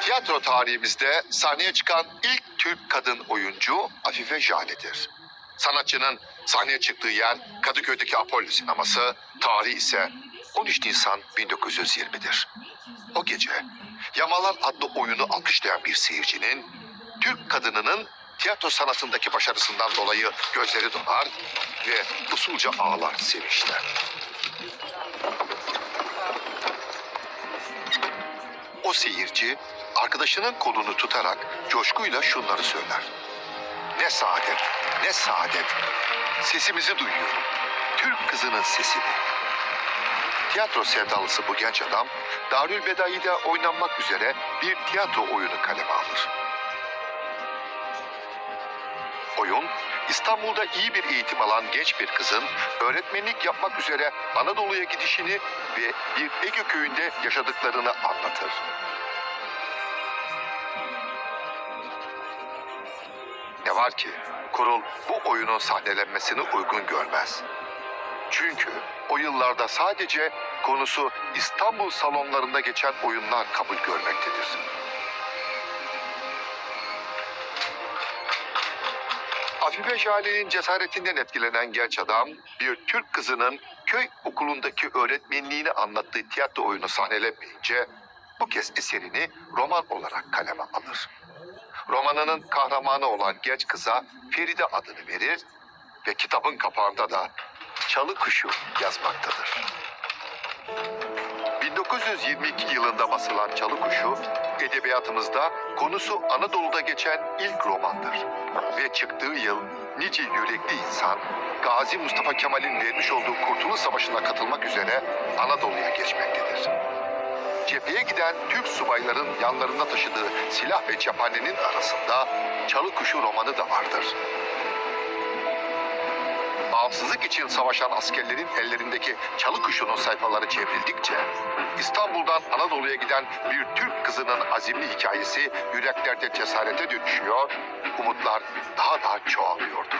Tiyatro tarihimizde sahneye çıkan ilk Türk kadın oyuncu Afife Jale'dir. Sanatçının sahneye çıktığı yer Kadıköy'deki Apollo sineması, tarihi ise 13 Nisan 1920'dir. O gece Yamalar adlı oyunu alkışlayan bir seyircinin Türk kadınının tiyatro sanatındaki başarısından dolayı gözleri donar ve usulca ağlar sevinçten. O seyirci arkadaşının kolunu tutarak coşkuyla şunları söyler. Ne saadet, ne saadet. Sesimizi duyuyorum. Türk kızının sesini. Tiyatro sevdalısı bu genç adam Darül Bedai'de oynanmak üzere bir tiyatro oyunu kaleme alır. Oyun, İstanbul'da iyi bir eğitim alan genç bir kızın öğretmenlik yapmak üzere Anadolu'ya gidişini ve bir Ege köyünde yaşadıklarını anlatır. Ne var ki kurul bu oyunun sahnelenmesini uygun görmez. Çünkü o yıllarda sadece konusu İstanbul salonlarında geçen oyunlar kabul görmektedir. Afife Jale'nin cesaretinden etkilenen genç adam bir Türk kızının köy okulundaki öğretmenliğini anlattığı tiyatro oyunu sahnelenmeyince bu kez eserini roman olarak kaleme alır. Romanının kahramanı olan genç kıza Feride adını verir ve kitabın kapağında da Çalı Kuşu yazmaktadır. 1922 yılında basılan Çalı Kuşu, edebiyatımızda konusu Anadolu'da geçen ilk romandır. Ve çıktığı yıl nice yürekli insan, Gazi Mustafa Kemal'in vermiş olduğu Kurtuluş Savaşı'na katılmak üzere Anadolu'ya geçmektedir. Cepheye giden Türk subayların yanlarında taşıdığı silah ve cephanenin arasında Çalı Kuşu romanı da vardır. Bağımsızlık için savaşan askerlerin ellerindeki çalı kuşunun sayfaları çevrildikçe İstanbul'dan Anadolu'ya giden bir Türk kızının azimli hikayesi yüreklerde cesarete dönüşüyor, umutlar daha da çoğalıyordu.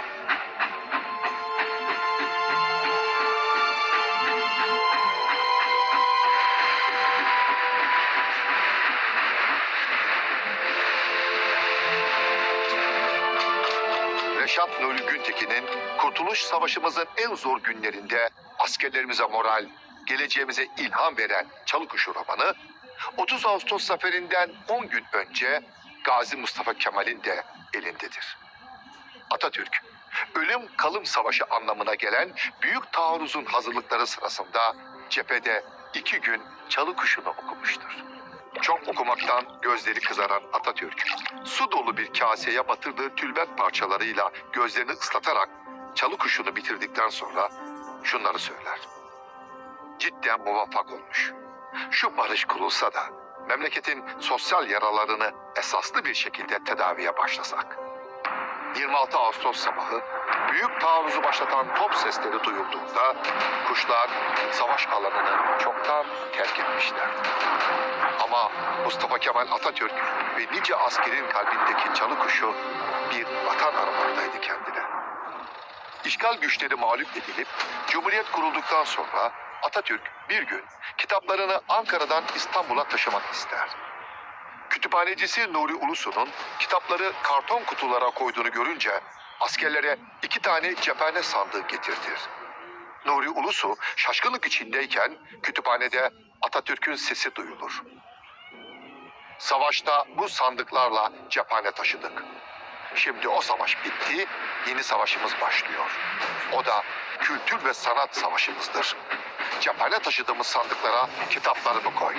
Reşat Nuri Güntekin'in Kurtuluş Savaşımızın en zor günlerinde askerlerimize moral, geleceğimize ilham veren Çalıkuşu romanı 30 Ağustos zaferinden 10 gün önce Gazi Mustafa Kemal'in de elindedir. Atatürk, ölüm kalım savaşı anlamına gelen büyük taarruzun hazırlıkları sırasında cephede iki gün çalı kuşunu okumuştur. Çok okumaktan gözleri kızaran Atatürk, su dolu bir kaseye batırdığı tülbent parçalarıyla gözlerini ıslatarak çalı kuşunu bitirdikten sonra şunları söyler. Cidden muvaffak olmuş. Şu barış kurulsa da memleketin sosyal yaralarını esaslı bir şekilde tedaviye başlasak. 26 Ağustos sabahı büyük taarruzu başlatan top sesleri duyulduğunda kuşlar savaş alanını çoktan terk etmişlerdi. Ama Mustafa Kemal Atatürk ve nice askerin kalbindeki çalı kuşu bir vatan aramaktaydı kendine. İşgal güçleri mağlup edilip Cumhuriyet kurulduktan sonra Atatürk bir gün kitaplarını Ankara'dan İstanbul'a taşımak ister. Kütüphanecisi Nuri Ulusu'nun kitapları karton kutulara koyduğunu görünce askerlere iki tane cephane sandığı getirtir. Nuri Ulusu şaşkınlık içindeyken kütüphanede Atatürk'ün sesi duyulur. Savaşta bu sandıklarla cephane taşıdık. Şimdi o savaş bitti, yeni savaşımız başlıyor. O da kültür ve sanat savaşımızdır. Cephane taşıdığımız sandıklara kitaplarımı koy.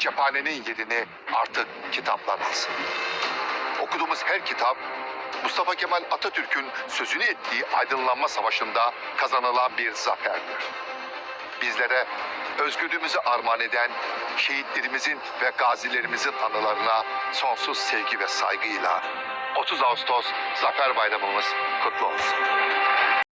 Cephanenin yerini artık kitaplar alsın. Okuduğumuz her kitap Mustafa Kemal Atatürk'ün sözünü ettiği aydınlanma savaşında kazanılan bir zaferdir. Bizlere özgürlüğümüzü armağan eden şehitlerimizin ve gazilerimizin anılarına sonsuz sevgi ve saygıyla 30 Ağustos Zafer Bayramımız kutlu olsun.